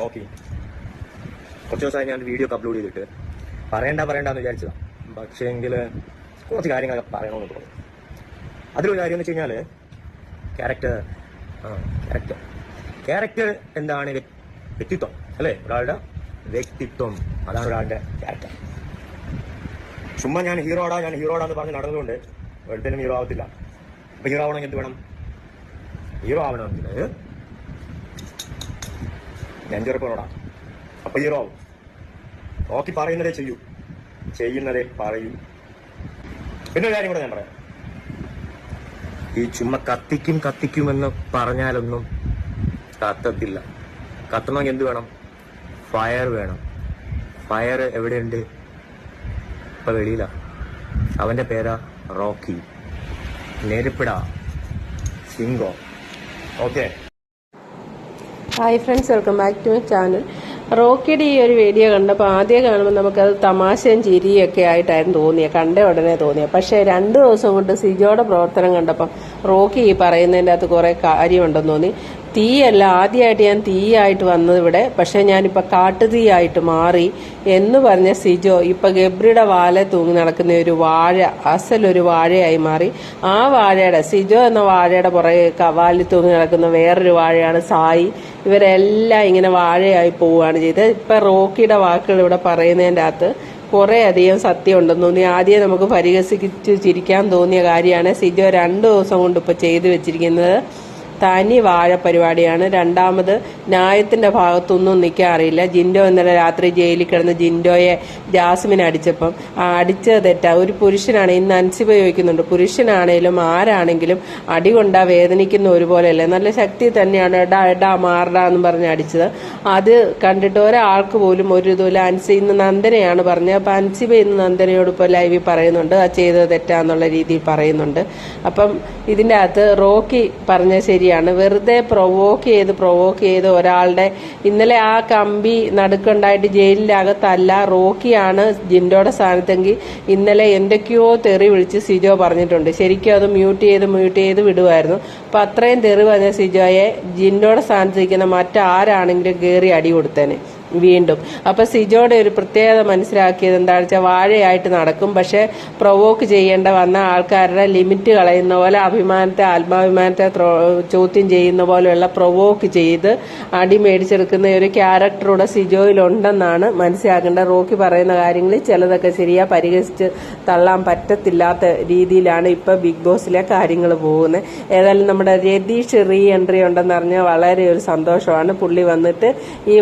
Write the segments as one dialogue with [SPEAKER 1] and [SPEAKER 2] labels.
[SPEAKER 1] Rocky. കുറച്ച് ദിവസമായി ഞാൻ വീഡിയോ ഒക്കെ അപ്ലോഡ് ചെയ്തിട്ട്. പറയണ്ട പറയണ്ടെന്ന് വിചാരിച്ചതാണ് പക്ഷേ എങ്കിൽ കുറച്ച് കാര്യങ്ങളൊക്കെ പറയണമെന്ന് തോന്നി. അതിലൊരു കാര്യം എന്ന് വെച്ച് കഴിഞ്ഞാൽ ക്യാരക്ടർ ക്യാരക്ടർ ക്യാരക്ടർ എന്താണ് വ്യക്തിത്വം അല്ലേ? ഒരാളുടെ വ്യക്തിത്വം. അതാണ് ഒരാളുടെ ക്യാരക്ടർ ചുമ്മാ ഞാൻ ഹീറോടാ ഞാൻ ഹീറോടാ എന്ന് പറഞ്ഞ് നടന്നുകൊണ്ട് ഒരുത്തനും ഹീറോ ആവത്തില്ല. അപ്പം ഹീറോ ആവണമെങ്കിൽ എന്ത് വേണം? ഹീറോ ആവണമെങ്കിൽ നെഞ്ചുറപ്പോടാ അപ്പൊ ഹീറോ ആവും. നോക്കി പറയുന്നതേ ചെയ്യൂ. ചെയ്യുന്നതേ പറയൂ. പിന്നെ കാര്യം കൂടെ ഞാൻ പറയാം. ഈ ചുമ്മാ കത്തിക്കും കത്തിക്കുമെന്ന് പറഞ്ഞാലൊന്നും കത്തത്തില്ല. കത്തണമെങ്കിൽ എന്ത് വേണം? ഫയർ വേണം. ഫയർ എവിടെയുണ്ട്? ഇപ്പൊ വെളിയിലാ. അവന്റെ പേരാ റോക്കി. നെരുപ്പിട. സിംഗോ. Okay.
[SPEAKER 2] Hi friends welcome back to my channel റോക്കിയുടെ ഈ ഒരു വീഡിയോ കണ്ടപ്പോൾ ആദ്യം കാണുമ്പോൾ നമുക്കത് തമാശയും ചിരിയും ഒക്കെ ആയിട്ടായിരുന്നു തോന്നിയത് കണ്ട ഉടനെ തോന്നിയത് പക്ഷേ രണ്ട് ദിവസം കൊണ്ട് സിജോയുടെ പ്രവർത്തനം കണ്ടപ്പോൾ റോക്കി ഈ പറയുന്നതിന്റെ അകത്ത് കുറേ കാര്യമുണ്ടെന്ന് തോന്നി. തീയല്ല. ആദ്യമായിട്ട് ഞാൻ തീയായിട്ട് വന്നത് ഇവിടെ. പക്ഷേ ഞാനിപ്പോൾ കാട്ടുതീയായിട്ട് മാറി എന്ന് പറഞ്ഞ സിജോ ഇപ്പോൾ ഗബ്രിയുടെ വാല തൂങ്ങി നടക്കുന്ന ഒരു വാഴ അസലൊരു വാഴയായി മാറി. ആ വാഴയുടെ സിജോ എന്ന വാഴയുടെ പുറകെ വാലിൽ തൂങ്ങി നടക്കുന്ന വേറൊരു വാഴയാണ് സായി. ഇവരെല്ലാം ഇങ്ങനെ വാഴയായി പോവുകയാണ് ചെയ്തത്. ഇപ്പം റോക്കിയുടെ വാക്കുകൾ ഇവിടെ പറയുന്നതിന്റെ അകത്ത് കുറേ അധികം സത്യം ഉണ്ടെന്ന് തോന്നി. ആദ്യം നമുക്ക് പരിഹസിച്ച് ചിരിക്കാൻ തോന്നിയ കാര്യമാണ് സിജോ രണ്ട് ദിവസം കൊണ്ട് ഇപ്പോൾ ചെയ്തു വെച്ചിരിക്കുന്നത്. തനി വാഴ പരിപാടിയാണ്. രണ്ടാമത് ന്യായത്തിന്റെ ഭാഗത്തൊന്നും നിൽക്കാൻ അറിയില്ല. ജിൻഡോ ഇന്നലെ രാത്രി ജയിലിൽ കിടന്ന് ജിൻഡോയെ ജാസ്മിൻ അടിച്ചപ്പം ആ അടിച്ചത് തെറ്റാ. ഒരു പുരുഷനാണ് ഇന്ന് അൻസിബ ചോദിക്കുന്നുണ്ട് പുരുഷനാണേലും ആരാണെങ്കിലും അടി കൊണ്ടാ വേദനിക്കുന്ന ഒരുപോലെയല്ലേ? നല്ല ശക്തി തന്നെയാണ് എടാ എടാ മാറടാ എന്ന് പറഞ്ഞ് അടിച്ചത്. അത് കണ്ടിട്ട് ഒരാൾക്ക് പോലും ഒരു ഇതുമില്ല. അൻസി ഇന്ന് നന്ദനയാണ് പറഞ്ഞത്. അപ്പൊ അൻസിബ ഇന്ന് നന്ദനയോട് ഇപ്പോൾ ലൈവിൽ പറയുന്നുണ്ട് ആ ചെയ്തത് തെറ്റാന്നുള്ള രീതിയിൽ പറയുന്നുണ്ട്. അപ്പം ഇതിന്റെ അകത്ത് റോക്കി പറഞ്ഞ ശരിയാണ് വെറുതെ പ്രൊവോക്ക് ചെയ്ത് പ്രൊവോക്ക് ചെയ്ത് ഒരാളുടെ ഇന്നലെ ആ കമ്പി നടുക്കുണ്ടായിട്ട് ജയിലിനകത്തല്ല റോക്കിയാണ് ജിൻഡോയുടെ സ്ഥാനത്തെങ്കിൽ ഇന്നലെ എന്തൊക്കെയോ തെറി വിളിച്ച് സിജോ പറഞ്ഞിട്ടുണ്ട്. ശരിക്കും അത് മ്യൂട്ട് ചെയ്ത് മ്യൂട്ട് ചെയ്ത് വിടുമായിരുന്നു അപ്പൊ അത്രയും തെറി പറഞ്ഞ സിജോയെ ജിൻഡോയുടെ സ്ഥാനത്ത് നിൽക്കുന്ന മറ്റാരാണെങ്കിലും കയറി അടി കൊടുത്തേനെ. വീണ്ടും. അപ്പൊ സിജോയുടെ ഒരു പ്രത്യേകത മനസ്സിലാക്കിയത് എന്താണെന്ന് വെച്ചാൽ വാഴയായിട്ട് നടക്കും പക്ഷെ പ്രൊവോക്ക് ചെയ്യേണ്ട വന്ന ആൾക്കാരുടെ ലിമിറ്റ് കളയുന്ന പോലെ അഭിമാനത്തെ ആത്മാഭിമാനത്തെ ചോദ്യം ചെയ്യുന്ന പോലെയുള്ള പ്രൊവോക്ക് ചെയ്ത് അടി മേടിച്ചെടുക്കുന്ന ഒരു ക്യാരക്ടറൂടെ സിജോയിലുണ്ടെന്നാണ് മനസ്സിലാക്കേണ്ടത്. റോക്കി പറയുന്ന കാര്യങ്ങളിൽ ചിലതൊക്കെ ശരിയാ പരിഹസിച്ച് തള്ളാൻ പറ്റത്തില്ലാത്ത രീതിയിലാണ് ഇപ്പൊ ബിഗ് ബോസിലെ കാര്യങ്ങൾ പോകുന്നത്. ഏതായാലും നമ്മുടെ രതീഷ് റീ എൻട്രി ഉണ്ടെന്ന് അറിഞ്ഞാൽ വളരെ ഒരു സന്തോഷമാണ്. പുള്ളി വന്നിട്ട് ഈ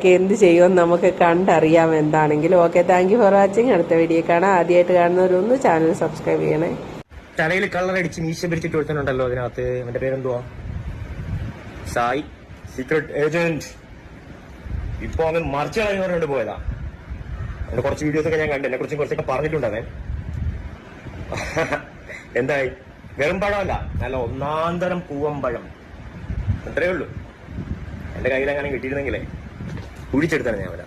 [SPEAKER 2] വാഴകളെയൊക്കെ എന്ത് ചെയ്യുമെന്ന് നമുക്ക് കണ്ടറിയാം എന്താണെങ്കിലും. ഓക്കെ താങ്ക് ഫോർ വാച്ചിങ് അടുത്ത വീഡിയോ കാണാം. ആദ്യമായിട്ട് കാണുന്നവരൊന്ന് ചാനൽ സബ്സ്ക്രൈബ് ചെയ്യണേ.
[SPEAKER 1] തലയിൽ കളറടിച്ച് മീശ പിടിച്ചിട്ട് കൊടുത്തിട്ടുണ്ടല്ലോ അതിനകത്ത്. അവന്റെ പേരെന്തുവാ? സായി. സീക്രട്ട് ഏജന്റ് ഇപ്പൊ അവൻ മറിച്ച് കളഞ്ഞവരോട് പോയതാ. അവന്റെ കുറച്ച് വീഡിയോസ് ഒക്കെ ഞാൻ കണ്ടു. എന്നെ കുറിച്ച് കുറച്ചൊക്കെ പറഞ്ഞിട്ടുണ്ട് എന്തായി? വെറും പഴമല്ല. നല്ല ഒന്നാന്തരം പൂവമ്പഴം അത്രയേ ഉള്ളൂ. എന്റെ കയ്യിൽ അങ്ങനെ കിട്ടിയിരുന്നെങ്കിലേ. കുഴിച്ചെടുത്താണ് ഞാൻ അവരെ